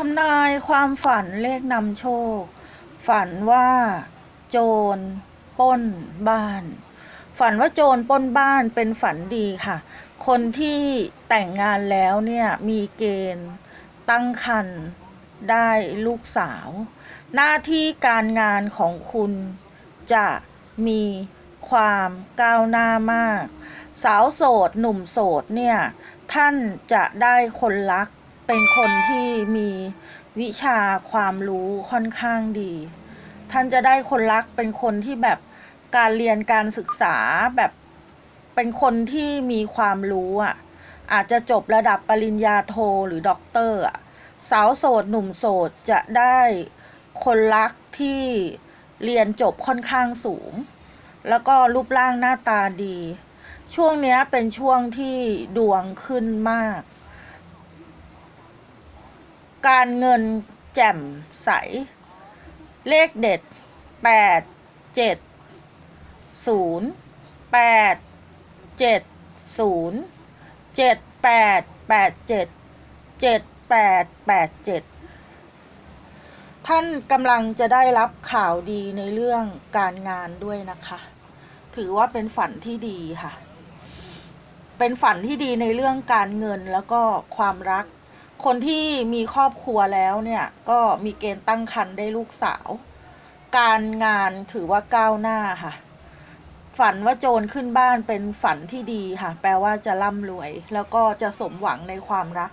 ทำนายความฝันเลขนำโชค ฝันว่า โจรป้นบ้าน ฝันว่าโจรป้นบ้านเป็นฝันดีค่ะ คนที่แต่งงานแล้วเนี่ยมีเกณฑ์ตั้งครรภ์ได้ลูกสาว หน้าที่การงานของคุณจะมีความก้าวหน้ามาก สาวโสด หนุ่มโสดเนี่ย ท่านจะได้คนรัก เป็นคนที่มีวิชาความรู้ค่อนข้างดี ท่านจะได้คนรักเป็นคนที่แบบการเรียนการศึกษาแบบเป็นคนที่มีความรู้อะ อาจจะจบระดับปริญญาโทหรือด็อกเตอร์อะสาวโสดหนุ่มโสดจะได้คนรักที่เรียนจบค่อนข้างสูง แล้วก็รูปร่างหน้าตาดี ช่วงนี้เป็นช่วงที่ดวงขึ้นมาก การเงินแจ่มใส เลขเด็ดแปดเจ็ดศูนย์แปดเจ็ดศูนย์เจ็ดแปดแปดเจ็ดเจ็ดแปดแปดเจ็ดท่านกำลังจะได้รับข่าวดีในเรื่องการงานด้วยนะคะ ถือว่าเป็นฝันที่ดีค่ะ เป็นฝันที่ดีในเรื่องการเงินแล้วก็ความรัก คนที่มีครอบครัวแล้วเนี่ย ก็มีเกณฑ์ตั้งครรภ์ได้ลูกสาว การงานถือว่าก้าวหน้าค่ะ ฝันว่าโจรขึ้นบ้านเป็นฝันที่ดีค่ะ แปลว่าจะร่ำรวย แล้วก็จะสมหวังในความรัก